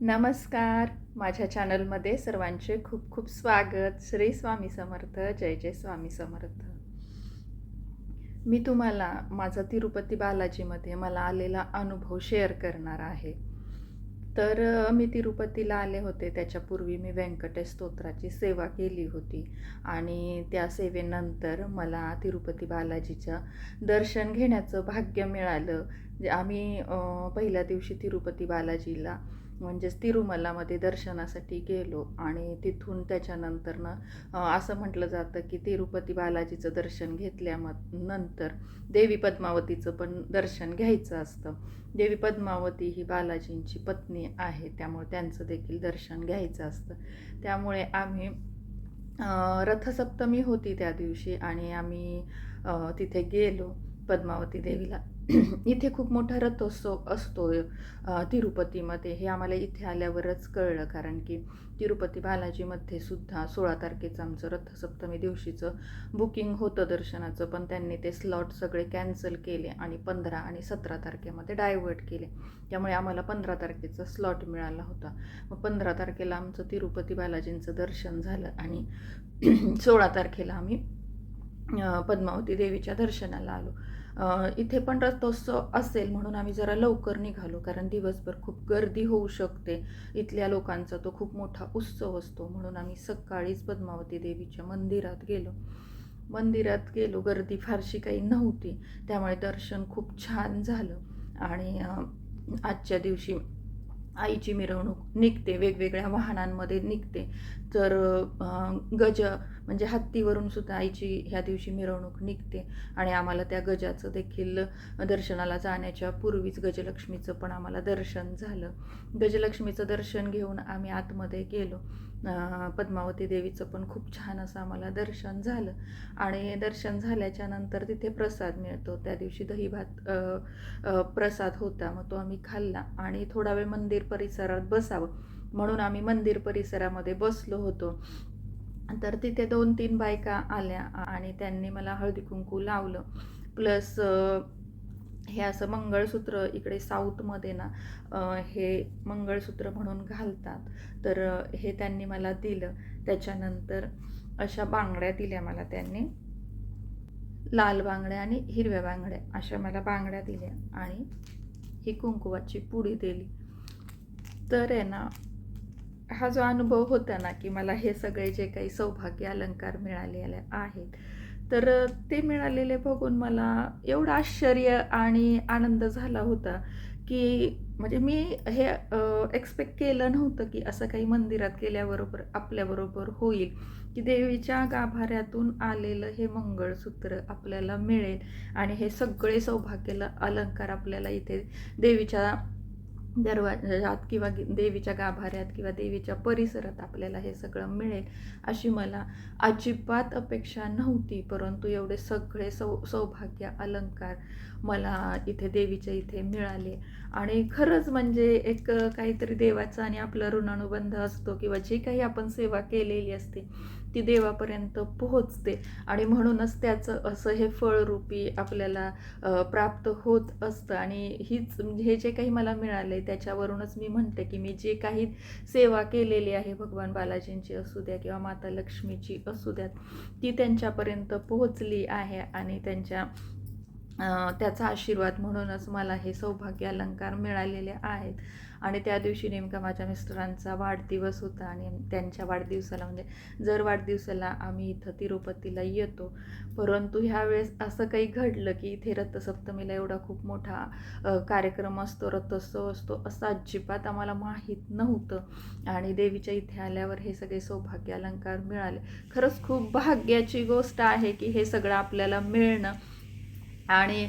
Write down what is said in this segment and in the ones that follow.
नमस्कार. माझ्या चॅनलमध्ये सर्वांचे खूप खूप स्वागत. श्री स्वामी समर्थ जय जय स्वामी समर्थ. मी तुम्हाला माझा तिरुपती बालाजीमध्ये मला आलेला अनुभव शेअर करणार आहे. तर मी तिरुपतीला आले होते. त्याच्यापूर्वी मी व्यंकटेश स्तोत्राची सेवा केली होती. आणि त्या सेवेनंतर मला तिरुपती बालाजीचं दर्शन घेण्याचं भाग्य मिळालं. जे आम्ही पहिल्या दिवशी तिरुपती बालाजीला म्हणजेच तिरुमलामध्ये दर्शनासाठी गेलो आणि तिथून त्याच्यानंतरनं असं म्हटलं जातं की तिरुपती बालाजीचं दर्शन घेतल्याम नंतर देवी पद्मावतीचं पण दर्शन घ्यायचं असतं. देवी पद्मावती ही बालाजींची पत्नी आहे त्यामुळे त्यांचं देखील दर्शन घ्यायचं असतं. त्यामुळे आम्ही रथसप्तमी होती त्या दिवशी आणि आम्ही तिथे गेलो. पद्मावती देवीला. इथे खूप मोठा रथोत्सव असतो तिरुपतीमध्ये. हे आम्हाला इथे आल्यावरच कळलं कारण की तिरुपती बालाजीमध्ये सुद्धा सोळा तारखेचं आमचं रथसप्तमी दिवशीचं बुकिंग होतं दर्शनाचं पण त्यांनी ते स्लॉट सगळे कॅन्सल केले आणि पंधरा आणि सतरा तारखेमध्ये डायवर्ट केले. त्यामुळे आम्हाला पंधरा तारखेचा स्लॉट मिळाला होता. मग पंधरा तारखेला आमचं तिरुपती बालाजींचं दर्शन झालं आणि सोळा तारखेला आम्ही पद्मावती देवीच्या दर्शनाला आलो. इथे पण रथोत्सव असेल म्हणून आम्ही जरा लवकर निघालो कारण दिवसभर खूप गर्दी होऊ शकते. इथल्या लोकांचा तो खूप मोठा उत्सव असतो म्हणून आम्ही सकाळीच पद्मावती देवीच्या मंदिरात गेलो. मंदिरात गेलो गर्दी फारशी काही नव्हती. त्यामुळे दर्शन खूप छान झालं. आणि आजच्या दिवशी आईची मिरवणूक निघते वेगवेगळ्या वाहनांमध्ये निघते. तर गज म्हणजे हत्तीवरून सुद्धा आईची ह्या दिवशी मिरवणूक निघते आणि आम्हाला त्या गजाचं देखील दर्शनाला जाण्याच्या पूर्वीच गजलक्ष्मीचं पण आम्हाला दर्शन झालं. गजलक्ष्मीचं दर्शन घेऊन आम्ही आतमध्ये गेलो. पद्मावती देवीचं पण खूप छान असं आम्हाला दर्शन झालं. आणि दर्शन झाल्याच्यानंतर तिथे प्रसाद मिळतो. त्या दिवशी दही भात प्रसाद होता. मग तो आम्ही खाल्ला आणि थोडा वेळ मंदिर परिसरात बसावं. म्हणून आम्ही मंदिर परिसरामध्ये बसलो होतो. तर तिथे दोन तीन बायका आल्या आणि त्यांनी मला हळदी कुंकू लावलं. प्लस हे असं मंगळसूत्र इकडे साऊथमध्ये ना हे मंगळसूत्र म्हणून घालतात. तर हे त्यांनी मला दिलं. त्याच्यानंतर अशा बांगड्या दिल्या मला त्यांनी. लाल बांगड्या आणि हिरव्या बांगड्या अशा मला बांगड्या दिल्या आणि ही कुंकुवाची पुडी दिली. तर आहे ना हा जो अनुभव होता ना की मला हे सगळे जे काही सौभाग्य अलंकार मिळालेले आहेत तर ते मिळालेले बघून मला एवढं आश्चर्य आणि आनंद झाला होता की म्हणजे मी हे एक्सपेक्ट केलं नव्हतं की असं काही मंदिरात गेल्याबरोबर आपल्याबरोबर होईल. की देवीच्या गाभाऱ्यातून आलेलं हे मंगळसूत्र आपल्याला मिळेल आणि हे सगळे सौभाग्याला अलंकार आपल्याला इथे देवीच्या दरवाजात किंवा देवीच्या गाभाऱ्यात किंवा देवीच्या परिसरात आपल्याला हे सगळं मिळेल अशी मला अजिबात अपेक्षा नव्हती. परंतु एवढे सगळे सौ सौभाग्य अलंकार मला इथे देवीच्या इथे मिळाले. आणि खरंच म्हणजे एक काहीतरी देवाचा आणि आपला ऋणानुबंध असतो किंवा जी काही आपण सेवा केलेली असते ती देवापर्यंत पोहोचते. आणि म्हणूनच त्याचं असं हे फळरूपी आपल्याला प्राप्त होत असतं. आणि हीच हे जे काही मला मिळाले त्याच्यावरूनच मी म्हणते की मी जे काही सेवा केलेली आहे भगवान बालाजींची असू द्या किंवा माता लक्ष्मीची असू द्यात ती त्यांच्यापर्यंत पोहोचली आहे आणि त्यांच्या त्याचा आशीर्वाद म्हणूनच मला हे सौभाग्य अलंकार मिळालेले आहेत. आणि त्या दिवशी नेमका माझ्या मिस्टरांचा वाढदिवस होता आणि त्यांच्या वाढदिवसाला म्हणजे जर वाढदिवसाला आम्ही इथं तिरुपतीला येतो. परंतु ह्यावेळेस असं काही घडलं की इथे रथसप्तमीला एवढा खूप मोठा कार्यक्रम असतो रथोत्सव असतो असं अजिबात आम्हाला माहीत नव्हतं. आणि देवीच्या इथे आल्यावर हे सगळे सौभाग्य अलंकार मिळाले. खरंच खूप भाग्याची गोष्ट आहे की हे सगळं आपल्याला मिळणं. आणि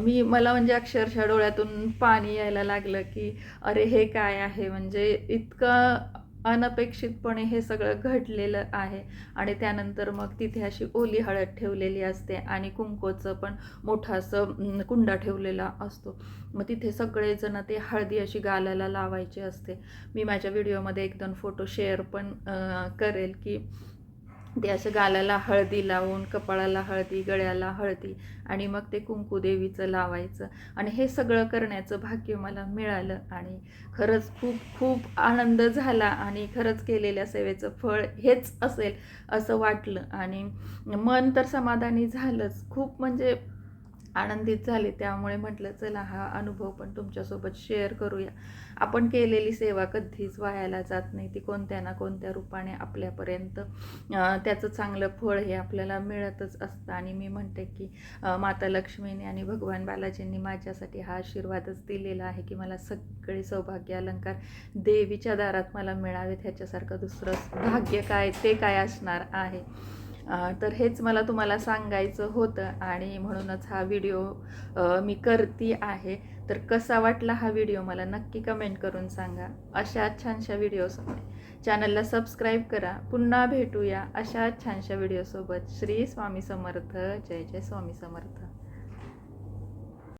मी मला म्हणजे अक्षरशः डोळ्यातून पाणी यायला लागलं की अरे हे काय आहे? म्हणजे इतकं अनपेक्षितपणे हे सगळं घडलेलं आहे. आणि त्यानंतर मग तिथे अशी ओली हळद ठेवलेली असते आणि कुंकोचं पण मोठं असं कुंडा ठेवलेला असतो. मग तिथे सगळेजण ते हळदी अशी गालाला लावायची असते. मी माझ्या व्हिडिओमध्ये एक दोन फोटो शेअर पण करेल की ते असं गालाला हळदी लावून कपाळाला हळदी गळ्याला हळदी आणि मग ते कुंकू देवीचं लावायचं. आणि हे सगळं करण्याचं भाग्य मला मिळालं आणि खरंच खूप खूप आनंद झाला आणि खरंच केलेल्या सेवेचं फळ हेच असेल असं वाटलं. आणि मन तर समाधानी झालंच. खूप म्हणजे आनंदित झाले. त्यामुळे म्हटलं चला हा अनुभव पण तुमच्यासोबत शेअर करूया. आपण केलेली सेवा कधीच वायाला जात नाही. ती कोणत्या ना कोणत्या रूपाने आपल्यापर्यंत त्याचं चांगलं फळ हे आपल्याला मिळतच असतं. आणि मी म्हणते की माता लक्ष्मीने आणि भगवान बालाजींनी माझ्यासाठी हा आशीर्वादच दिलेला आहे की मला सगळे सौभाग्य अलंकार देवीच्या दारात मला मिळावेत. ह्याच्यासारखं दुसरं भाग्य काय ते काय असणार आहे? तर हेच मला तुम्हाला सांगायचं होतं आणि म्हणूनच हा व्हिडिओ मी करती आहे. तर कसा वाटला हा व्हिडिओ मला नक्की कमेंट करून सांगा. अशा छानशा व्हिडिओसोबत चॅनलला सबस्क्राईब करा. पुन्हा भेटूया अशा छानशा व्हिडिओसोबत. श्री स्वामी समर्थ. जय जय स्वामी समर्थ.